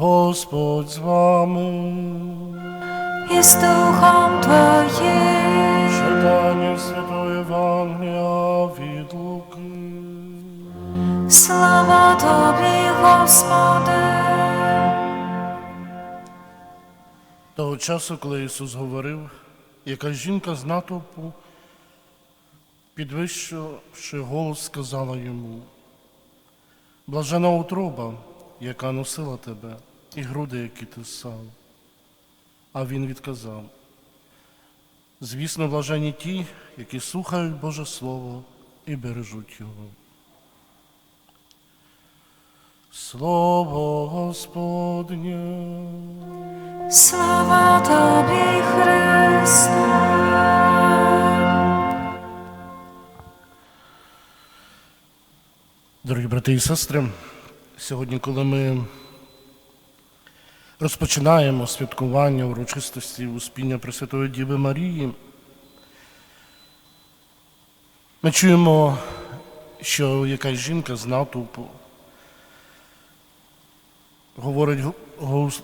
Господь з вами. і з Духом Твоїм. Читання Святої Євангелія від Луки. Слава Тобі, Господи. Того часу, коли Ісус говорив, якась жінка з натовпу, підвищивши голос, сказала йому, блажена утроба, яка носила тебе, і груди, які ти сам. А він відказав, звісно, блажені ті, які слухають Боже Слово і бережуть його. Слово Господнє. Слава Тобі, Христе. Дорогі брати і сестри, сьогодні, коли ми розпочинаємо святкування урочистості Успіння Пресвятої Діви Марії, ми чуємо, що якась жінка з натовпу говорить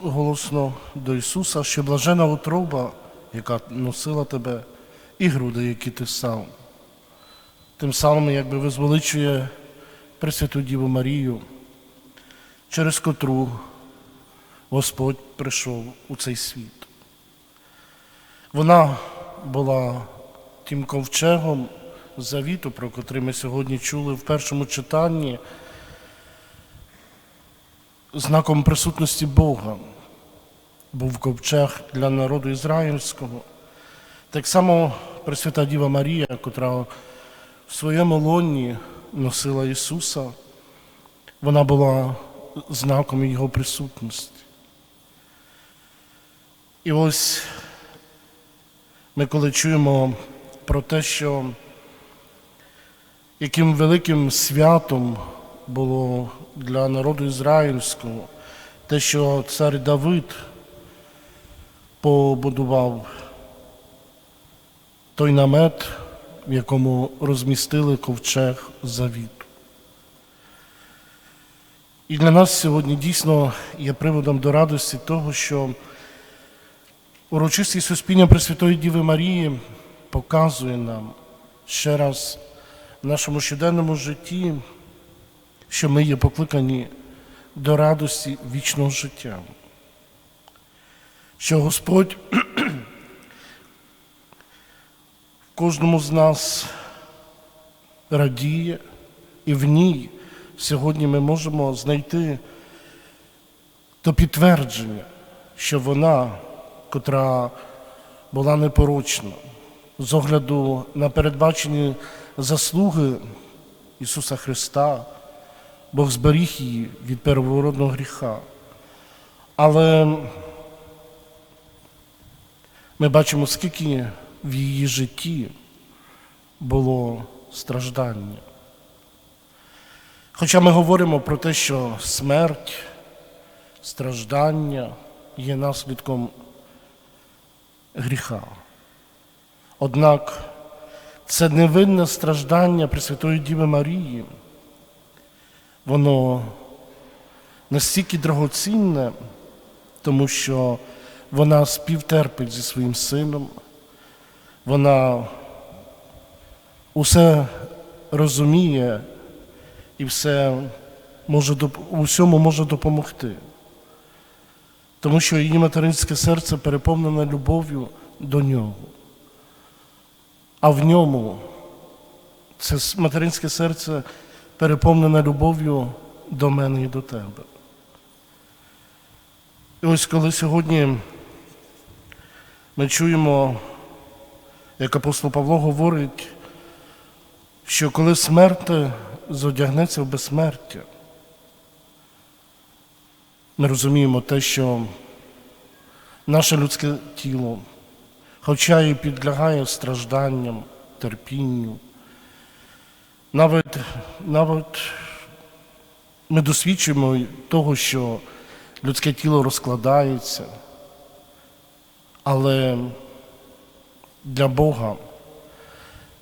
голосно до Ісуса, що блажена утроба, яка носила тебе, і груди, які ти сам. Тим самим якби визволичує Пресвяту Діву Марію, через котру Господь прийшов у цей світ. Вона була тим ковчегом завіту, про котрий ми сьогодні чули в першому читанні, знаком присутності Бога. Був ковчег для народу ізраїльського. Так само Пресвята Діва Марія, котра в своєму лоні носила Ісуса, вона була знаком Його присутності. І ось ми коли чуємо про те, що яким великим святом було для народу ізраїльського, те, що цар Давид побудував той намет, в якому розмістили ковчег завіту. І для нас сьогодні дійсно є приводом до радості того, що урочистість Суспіння Пресвятої Діви Марії показує нам ще раз в нашому щоденному житті, що ми є покликані до радості вічного життя. Що Господь кожному з нас радіє, і в ній сьогодні ми можемо знайти то підтвердження, що вона, котра була непорочна, з огляду на передбачені заслуги Ісуса Христа, Бог зберіг її від первородного гріха. Але ми бачимо, скільки в її житті було страждання. Хоча ми говоримо про те, що смерть, страждання є наслідком гріха. Однак це невинне страждання Пресвятої Діви Марії, воно настільки драгоцінне, тому що вона співтерпить зі своїм сином, вона усе розуміє і все може у всьому може допомогти. Тому що її материнське серце переповнене любов'ю до нього. А в ньому це материнське серце переповнене любов'ю до мене і до тебе. І ось коли сьогодні ми чуємо, як апостол Павло говорить, що коли смерть зодягнеться в безсмертя, ми розуміємо те, що наше людське тіло, хоча і підлягає стражданням, терпінню, навіть, навіть ми досвідчуємо того, що людське тіло розкладається, але для Бога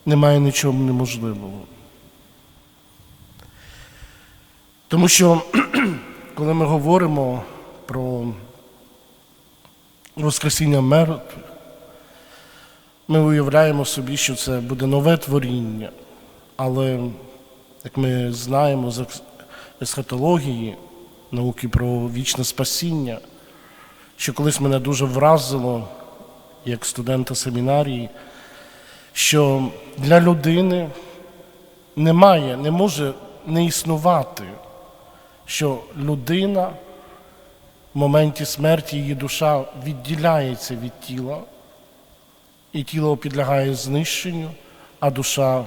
немає нічого неможливого. Тому що, коли ми говоримо про Воскресіння мертвих, ми уявляємо собі, що це буде нове творіння. Але, як ми знаємо з ес- есхатології, науки про вічне спасіння, що колись мене дуже вразило, як студента семінарії, що для людини немає, не може не існувати, що людина в моменті смерті її душа відділяється від тіла, і тіло підлягає знищенню, а душа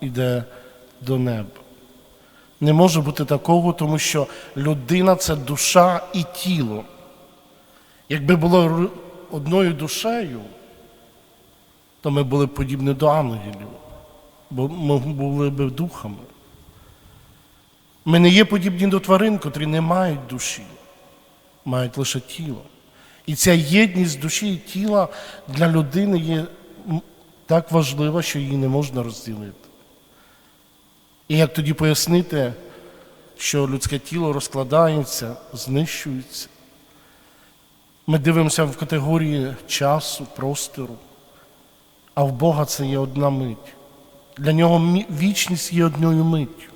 йде до неба. Не може бути такого, тому що людина це душа і тіло. Якби було одною душею, то ми були подібні до ангелів, бо ми були б духами. Ми не є подібні до тварин, котрі не мають душі, мають лише тіло. І ця єдність душі і тіла для людини є так важлива, що її не можна розділити. І як тоді пояснити, що людське тіло розкладається, знищується? Ми дивимося в категорії часу, простору, а в Бога це є одна мить. Для нього вічність є одною миттю.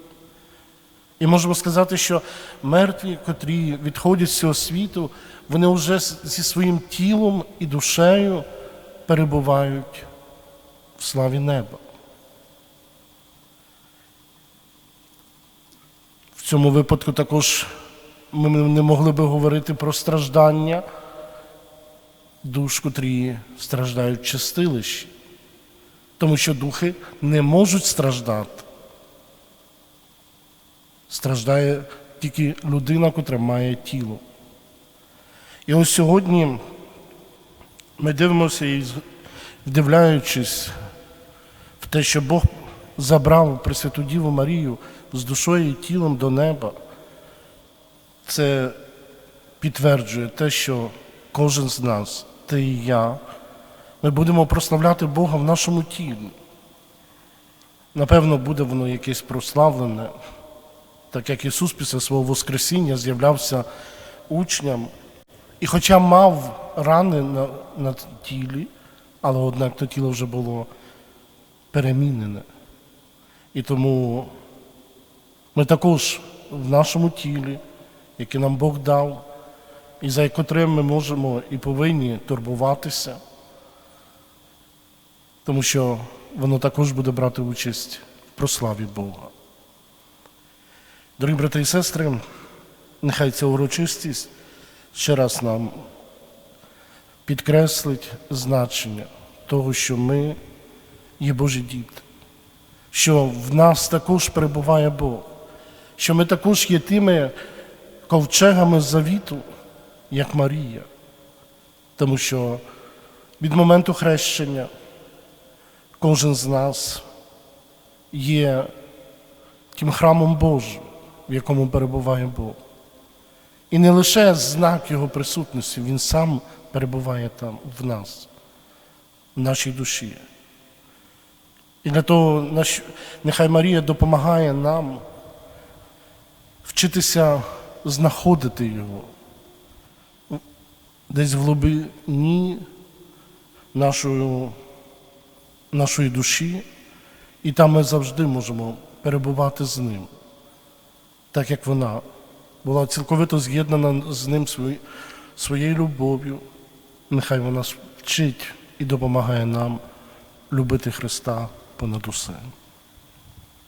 І можемо сказати, що мертві, котрі відходять з цього світу, вони вже зі своїм тілом і душею перебувають в славі неба. В цьому випадку також ми не могли би говорити про страждання душ, котрі страждають в чистилищі, тому що духи не можуть страждати. Страждає тільки людина, котра має тіло. І ось сьогодні ми дивимося і вдивляючись в те, що Бог забрав Пресвяту Діву Марію з душою і тілом до неба, це підтверджує те, що кожен з нас, ти і я, ми будемо прославляти Бога в нашому тілі. Напевно, буде воно якесь прославлене, так як Ісус після свого Воскресіння з'являвся учням, і хоча мав рани на, на тілі, але однак то тіло вже було перемінене. І тому ми також в нашому тілі, яке нам Бог дав, і за котрим ми можемо і повинні турбуватися, тому що воно також буде брати участь в прославі Бога. Дорогі брати і сестри, нехай ця урочистість ще раз нам підкреслить значення того, що ми є Божі діти, що в нас також перебуває Бог, що ми також є тими ковчегами завіту, як Марія, тому що від моменту хрещення кожен з нас є тим храмом Божим, в якому перебуває Бог. І не лише знак Його присутності, Він сам перебуває там в нас, в нашій душі. І для того нехай Марія допомагає нам вчитися знаходити Його десь в глибині нашої, нашої душі, і там ми завжди можемо перебувати з ним, так як вона була цілковито з'єднана з ним своєю любов'ю. Нехай вона вчить і допомагає нам любити Христа понад усе.